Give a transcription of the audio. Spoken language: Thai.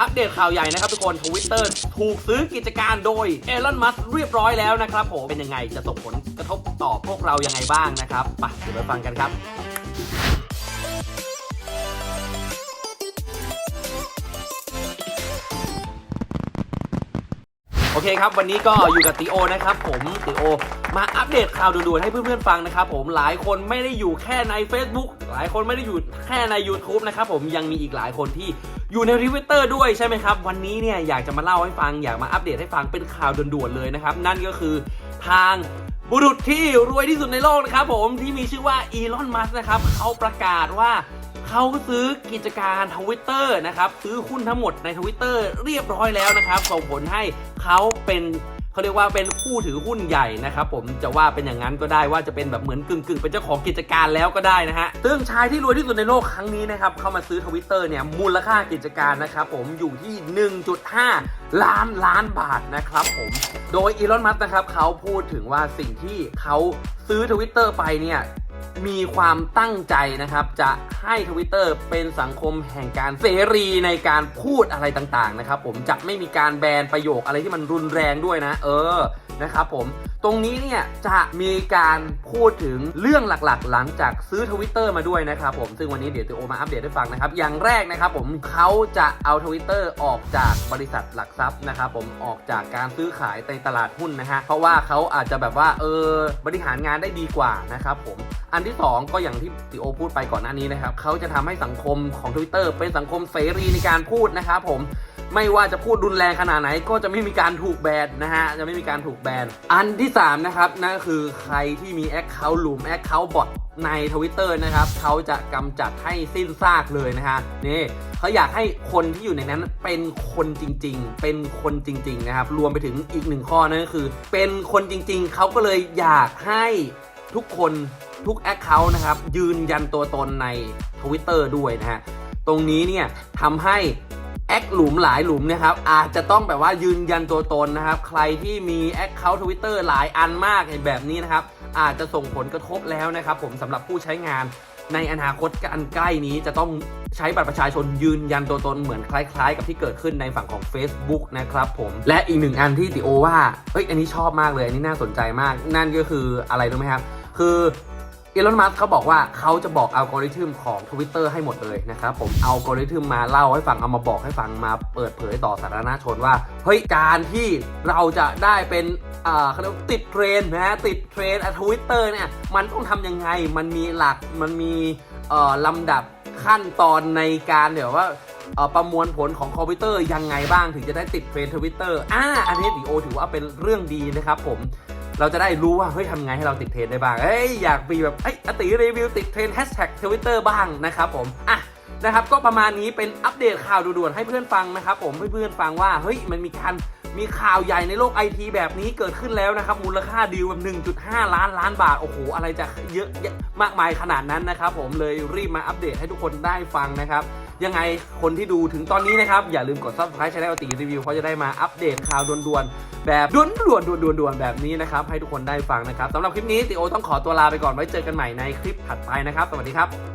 อัปเดตข่าวใหญ่นะครับทุกคนทวิตเตอร์ถูกซื้อกิจการโดยเอลอนมัสเรียบร้อยแล้วนะครับผมเป็นยังไงจะส่งผลกระทบต่อพวกเรายังไงบ้างนะครับไปเดี๋ยวไปฟังกันครับโอเคครับ วันนี้ก็อยู่กับติโอนะครับผมติโอ มาอัปเดตข่าวด่วนๆให้เพื่อนๆฟังนะครับผมหลายคนไม่ได้อยู่แค่ใน Facebook หลายคนไม่ได้อยู่แค่ใน YouTube นะครับผมยังมีอีกหลายคนที่ อยู่ในทวิตเตอร์ด้วยใช่ไหมครับ วันนี้เนี่ยอยากจะมาเล่าให้ฟังอยากมาอัปเดตให้ฟังเป็นข่าวด่วนๆเลยนะครับ นั่นก็คือทางบุรุษที่รวยที่สุดในโลกนะครับผมที่มีชื่อว่าอีลอนมัสนะครับเขาประกาศว่าเขาซื้อกิจการทวิตเตอร์นะครับซื้อหุ้นทั้งหมดในทวิตเตอร์เรียบร้อยแล้วนะครับส่งผลให้เขาเป็น เขาเรียกว่าเป็นผู้ถือหุ้นใหญ่นะครับผมจะว่าเป็นอย่างนั้นก็ได้ว่าจะเป็นแบบเหมือนกึ่งกึ่งๆเป็นเจ้าของกิจการแล้วก็ได้นะฮะซึ่งชายที่รวยที่สุดในโลกครั้งนี้นะครับเข้ามาซื้อทวิตเตอร์เนี่ยมูลค่ากิจการนะครับผมอยู่ที่ 1.5 ล้านล้านบาทนะครับผมโดยอีลอนมัสนะครับเขาพูดถึงว่าสิ่งที่เขาซื้อทวิตเตอร์ไปเนี่ย มีความตั้งใจนะครับ จะให้ Twitter เป็นสังคมแห่งการเสรีในการพูดอะไรต่างๆนะครับ ผมจะไม่มีการแบนประโยคอะไรที่มันรุนแรงด้วยนะ เออนะครับผมตรงนี้เนี่ยจะมีการพูดถึงเรื่องหลักๆ หลังจากซื้อ Twitter มาด้วยนะครับผมซึ่งวันนี้เดี๋ยวติโอมาอัปเดตให้ฟังนะครับ อย่างแรกนะครับผมเขาจะเอา Twitter ออกจากบริษัทหลักทรัพย์นะครับผมออกจากการซื้อขายในตลาดหุ้นนะฮะเพราะว่าเขาอาจจะแบบว่าเออบริหารงานได้ดีกว่านะครับผมอันที่ 2 ก็อย่างที่ติโอพูดไปก่อนหน้านี้นะครับเขาจะทำให้สังคมของ Twitter เป็นสังคมเสรีในการพูดนะครับผมไม่ว่าจะพูดรุนแรงขนาดไหนก็จะไม่มีการถูกแบนนะฮะจะไม่มีการถูกแบนอันที่ 3 นะครับนั่นก็คือใครที่มีแอคเคาท์หลุมแอคเคาท์บอทใน Twitter นะครับเขาจะกำจัดให้สิ้นซากเลยนะฮะนี่เขาอยากให้คนที่อยู่ในนั้นเป็นคนจริง ๆ เป็นคนจริง ๆ นะครับ รวมไปถึงอีกหนึ่งข้อนั่นก็คือ เป็นคนจริง ๆเขาก็เลยอยากให้ทุกคน ทุก Account นะครับ ยืนยันตัวตนใน Twitter ด้วยนะฮะ ตรงนี้เนี่ยทำให้แอคหลุมหลายหลุมนะครับ อาจจะต้องแบบว่ายืนยันตัวตนนะครับ ใครที่มีแอคเคาท์ทวิตเตอร์หลายอันมากแบบนี้นะครับ อาจจะส่งผลกระทบแล้วนะครับ ผมสำหรับผู้ใช้งานในอนาคตอันใกล้นี้จะต้องใช้บัตรประชาชนยืนยันตัวตนเหมือนคล้าย ๆ กับที่เกิดขึ้นในฝั่งของ Facebook นะครับผมและอีกหนึ่งอันที่ติโอว่าเอ้ยอันนี้ชอบมากเลย อันนี้น่าสนใจมากนั่นก็คืออะไรรู้ไหมครับ คือ อีลอน มัสเขาบอกว่าเขาจะบอกอัลกอริทึมของ Twitter ให้หมดเลยนะครับ ผมเอาอัลกอริทึมมาเล่าให้ฟัง เอามาบอกให้ฟัง มาเปิดเผยต่อสาธารณชนว่า เฮ้ย การที่เราจะได้เป็นอ่าเขาเรียกว่าติดเทรนด์นะติดเทรนทวิตเตอร์เนี่ย มันต้องทำยังไง มันมีหลัก มันมีเอ่อลำดับขั้นตอนในการเดี๋ยวว่าประมวลผลของคอมพิวเตอร์ยังไงบ้างถึงจะได้ติดเทรนทวิตเตอร์อ่าอันนี้ดีโอถือว่าเป็นเรื่องดีนะครับผม เราจะได้รู้ว่าเฮ้ยทำไงให้เราติดเทรนได้บ้างเอ้ยอยากมีแบบเอ้ยอติรีวิวติดเทรนแฮชแท็กทวิตเตอร์บ้างนะครับผมอะนะครับก็ประมาณนี้เป็นอัปเดตข่าวด่วนๆให้เพื่อนฟังนะครับผมให้เพื่อนฟังว่าเฮ้ยมันมีการมีข่าวใหญ่ในโลกไอทีแบบนี้เกิดขึ้นแล้วนะครับ มูลค่าดีลแบบ 1.5 ล้านล้านบาท โอ้โห อะไรจะเยอะแยะมากมายขนาดนั้นนะครับผมเลยรีบมาอัปเดตให้ทุกคนได้ฟังนะครับ ยังไงคนที่ดูถึงตอนนี้นะครับ อย่าลืมกด subscribe ช่องตีรีวิวเพราะจะได้มาอัปเดตข่าวด่วนๆแบบด่วนๆด่วนๆแบบนี้นะครับ ให้ทุกคนได้ฟังนะครับสำหรับคลิปนี้ติโอต้องขอตัวลาไปก่อนไว้เจอกันใหม่ในคลิปถัดไปนะครับ สวัสดีครับ